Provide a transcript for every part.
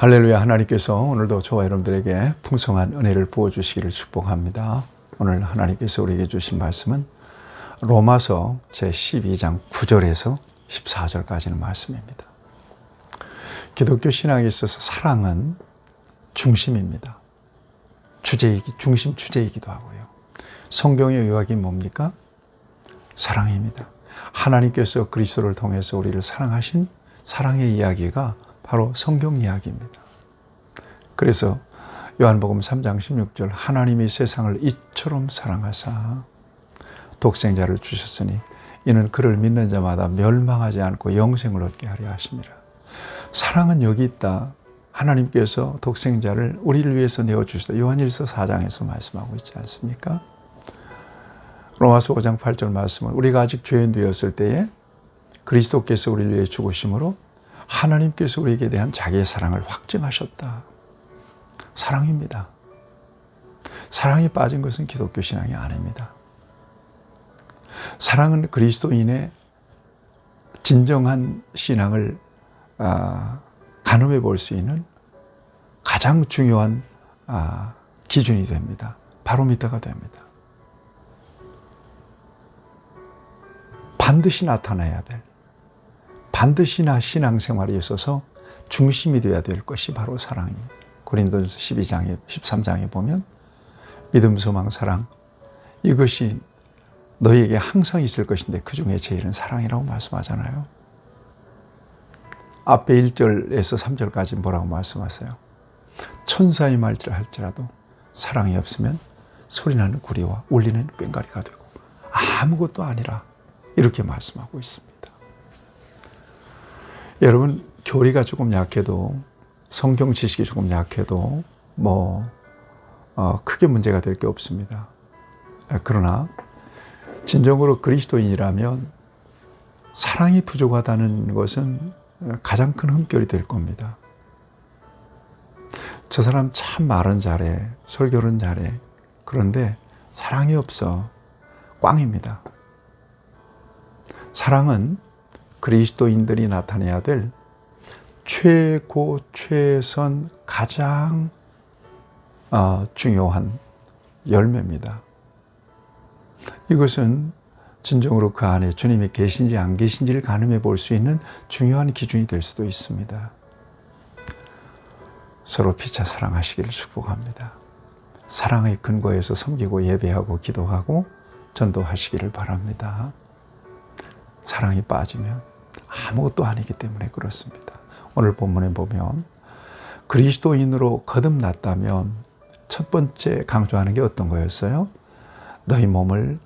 할렐루야 하나님께서 오늘도 저와 여러분들에게 풍성한 은혜를 부어주시기를 축복합니다. 오늘 하나님께서 우리에게 주신 말씀은 로마서 제12장 9절에서 14절까지는 말씀입니다. 기독교 신앙에 있어서 사랑은 중심입니다. 주제이기, 중심 주제이기도 하고요. 성경의 요약이 뭡니까? 사랑입니다. 하나님께서 그리스도를 통해서 우리를 사랑하신 사랑의 이야기가 바로 성경 이야기입니다. 그래서 요한복음 3장 16절 하나님이 세상을 이처럼 사랑하사 독생자를 주셨으니 이는 그를 믿는 자마다 멸망하지 않고 영생을 얻게 하려 하심이라. 사랑은 여기 있다. 하나님께서 독생자를 우리를 위해서 내어 주시다. 요한일서 4장에서 말씀하고 있지 않습니까? 로마서 5장 8절 말씀은 우리가 아직 죄인 되었을 때에 그리스도께서 우리를 위해 죽으심으로 하나님께서 우리에게 대한 자기의 사랑을 확증하셨다. 사랑입니다. 사랑이 빠진 것은 기독교 신앙이 아닙니다. 사랑은 그리스도인의 진정한 신앙을 아, 가늠해 볼 수 있는 가장 중요한 아, 기준이 됩니다. 바로미터가 됩니다. 반드시 나타나야 될, 반드시 나 신앙생활에 있어서 중심이 되어야 될 것이 바로 사랑입니다. 고린도전서 12장에 13장에 보면 믿음, 소망, 사랑 이것이 너희에게 항상 있을 것인데 그 중에 제일은 사랑이라고 말씀하잖아요. 앞에 1절에서 3절까지 뭐라고 말씀하세요? 천사의 말을 할지라도 사랑이 없으면 소리나는 구리와 울리는 꽹가리가 되고 아무것도 아니라 이렇게 말씀하고 있습니다. 여러분 교리가 조금 약해도 성경 지식이 조금 약해도 뭐 어, 크게 문제가 될 게 없습니다. 그러나 진정으로 그리스도인이라면 사랑이 부족하다는 것은 가장 큰 흠결이 될 겁니다. 저 사람 참 말은 잘해, 설교는 잘해. 그런데 사랑이 없어. 꽝입니다. 사랑은 그리스도인들이 나타내야 될 최고, 최선, 가장 어, 중요한 열매입니다. 이것은 진정으로 그 안에 주님이 계신지 안 계신지를 가늠해 볼 수 있는 중요한 기준이 될 수도 있습니다. 서로 피차 사랑하시기를 축복합니다. 사랑의 근거에서 섬기고 예배하고 기도하고 전도하시기를 바랍니다. 사랑이 빠지면 아무것도 아니기 때문에 그렇습니다. 오늘 본문에 보면 그리스도인으로 거듭났다면 첫 번째 강조하는 게 어떤 거였어요? 너희 몸을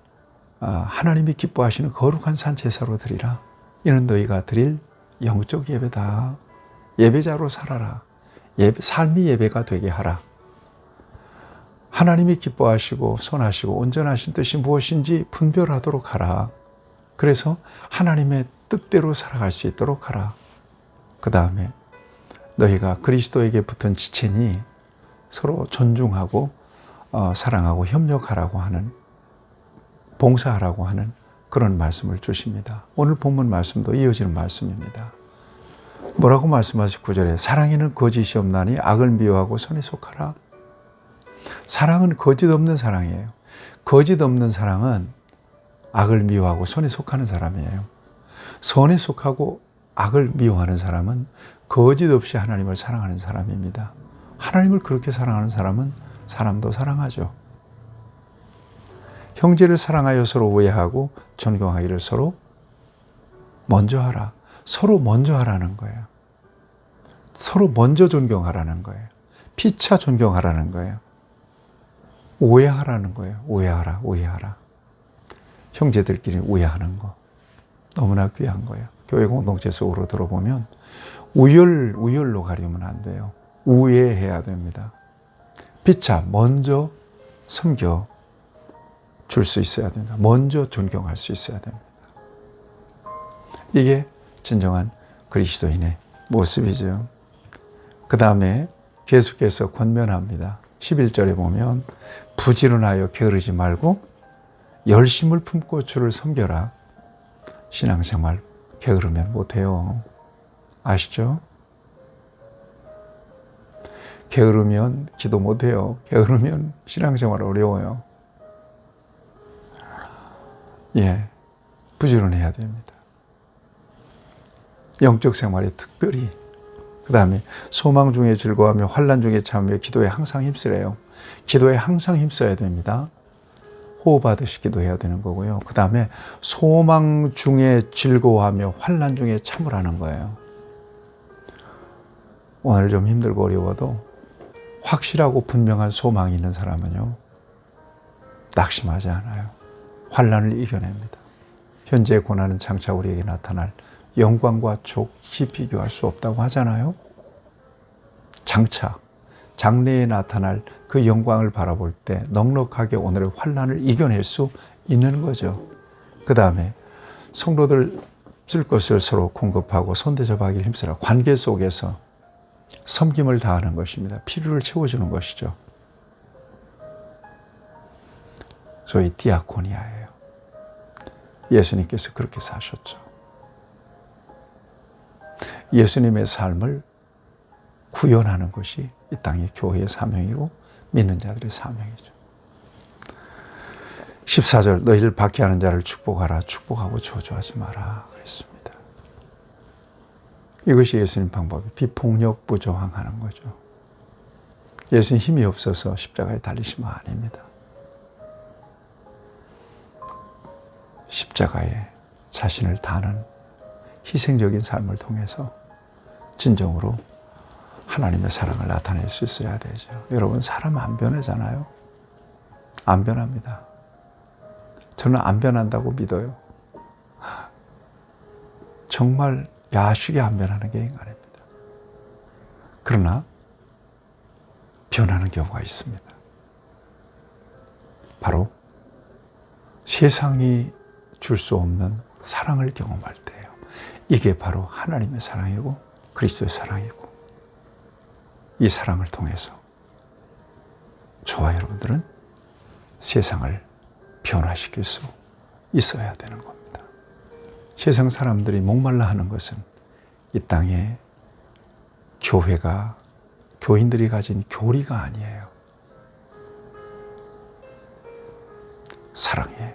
아, 하나님이 기뻐하시는 거룩한 산 제사로 드리라. 이는 너희가 드릴 영적 예배다. 예배자로 살아라. 예배, 삶이 예배가 되게 하라. 하나님이 기뻐하시고 선하시고 온전하신 뜻이 무엇인지 분별하도록 하라. 그래서 하나님의 뜻대로 살아갈 수 있도록 하라. 그 다음에 너희가 그리스도에게 붙은 지체니 서로 존중하고 어, 사랑하고 협력하라고 하는 봉사하라고 하는 그런 말씀을 주십니다. 오늘 본문 말씀도 이어지는 말씀입니다. 뭐라고 말씀하시 9절에 사랑에는 거짓이 없나니 악을 미워하고 선에 속하라. 사랑은 거짓 없는 사랑이에요. 거짓 없는 사랑은 악을 미워하고 선에 속하는 사람이에요. 선에 속하고 악을 미워하는 사람은 거짓 없이 하나님을 사랑하는 사람입니다. 하나님을 그렇게 사랑하는 사람은 사람도 사랑하죠. 형제를 사랑하여 서로 오해하고 존경하기를 서로 먼저 하라. 서로 먼저 하라는 거예요. 서로 먼저 존경하라는 거예요. 피차 존경하라는 거예요. 오해하라는 거예요. 오해하라, 오해하라. 형제들끼리 오해하는 거. 너무나 귀한 거예요. 교회 공동체 속으로 들어보면 우열, 우열로 가려면 안 돼요. 우애해야 됩니다. 피차, 먼저 섬겨 줄 수 있어야 됩니다. 먼저 존경할 수 있어야 됩니다. 이게 진정한 그리스도인의 모습이죠. 그 다음에 계속해서 권면합니다. 11절에 보면 부지런하여 게으르지 말고 열심을 품고 주를 섬겨라. 신앙생활 게으르면 못해요. 아시죠? 게으르면 기도 못해요. 게으르면 신앙생활 어려워요. 예, 부지런해야 됩니다. 영적 생활에 특별히 그 다음에 소망 중에 즐거워하며 환란 중에 참으며 기도에 항상 힘쓰래요. 기도에 항상 힘써야 됩니다. 호흡하듯이 기도 해야 되는 거고요. 그 다음에 소망 중에 즐거워하며 환란 중에 참으라는 거예요. 오늘 좀 힘들고 어려워도 확실하고 분명한 소망이 있는 사람은요. 낙심하지 않아요. 환란을 이겨냅니다. 현재의 고난은 장차 우리에게 나타날 영광과 족히 비교할 수 없다고 하잖아요. 장차 장래에 나타날 그 영광을 바라볼 때 넉넉하게 오늘의 환란을 이겨낼 수 있는 거죠. 그 다음에 성도들 쓸 것을 서로 공급하고 손대접하기를 힘쓰라. 관계 속에서 섬김을 다하는 것입니다. 필요를 채워주는 것이죠. 소위 디아코니아예요. 예수님께서 그렇게 사셨죠. 예수님의 삶을 구현하는 것이 이 땅의 교회의 사명이고 믿는 자들의 사명이죠. 14절 너희를 박해하는 자를 축복하라 축복하고 저주하지 마라 그랬습니다. 이것이 예수님 방법이 비폭력 부조항하는 거죠. 예수님 힘이 없어서 십자가에 달리신 거 아닙니다. 십자가에 자신을 다는 희생적인 삶을 통해서 진정으로 하나님의 사랑을 나타낼 수 있어야 되죠. 여러분, 사람 안 변하잖아요. 안 변합니다. 저는 안 변한다고 믿어요. 정말 야식에 안 변하는 게 인간입니다. 그러나 변하는 경우가 있습니다. 바로 세상이 줄 수 없는 사랑을 경험할 때예요. 이게 바로 하나님의 사랑이고 그리스도의 사랑이고 이 사랑을 통해서 저와 여러분들은 세상을 변화시킬 수 있어야 되는 겁니다. 세상 사람들이 목말라 하는 것은 이 땅에 교회가 교인들이 가진 교리가 아니에요. 사랑이에요.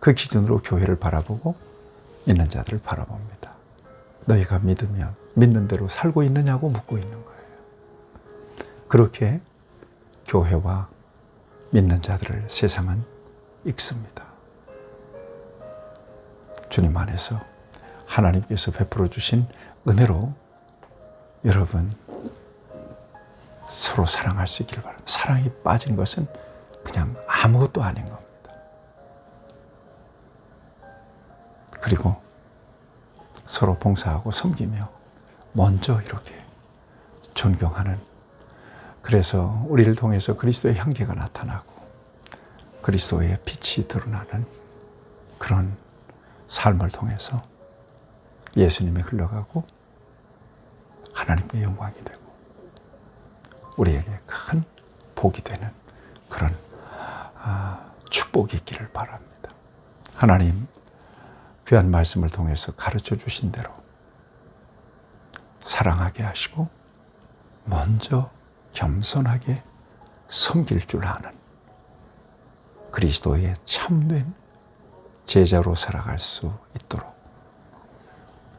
그 기준으로 교회를 바라보고 있는 자들을 바라봅니다. 너희가 믿으면 믿는 대로 살고 있느냐고 묻고 있는 거예요. 그렇게 교회와 믿는 자들을 세상은 읽습니다. 주님 안에서 하나님께서 베풀어 주신 은혜로 여러분 서로 사랑할 수 있기를 바랍니다. 사랑이 빠진 것은 그냥 아무것도 아닌 겁니다. 그리고 서로 봉사하고 섬기며 먼저 이렇게 존경하는 그래서 우리를 통해서 그리스도의 향기가 나타나고 그리스도의 빛이 드러나는 그런 삶을 통해서 예수님이 흘러가고 하나님의 영광이 되고 우리에게 큰 복이 되는 그런 아, 축복이 있기를 바랍니다. 하나님 귀한 말씀을 통해서 가르쳐 주신 대로 사랑하게 하시고 먼저 겸손하게 섬길 줄 아는 그리스도의 참된 제자로 살아갈 수 있도록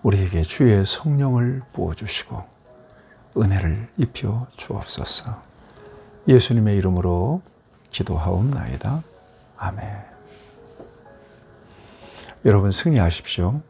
우리에게 주의 성령을 부어주시고 은혜를 입혀 주옵소서 예수님의 이름으로 기도하옵나이다. 아멘. 여러분 승리하십시오.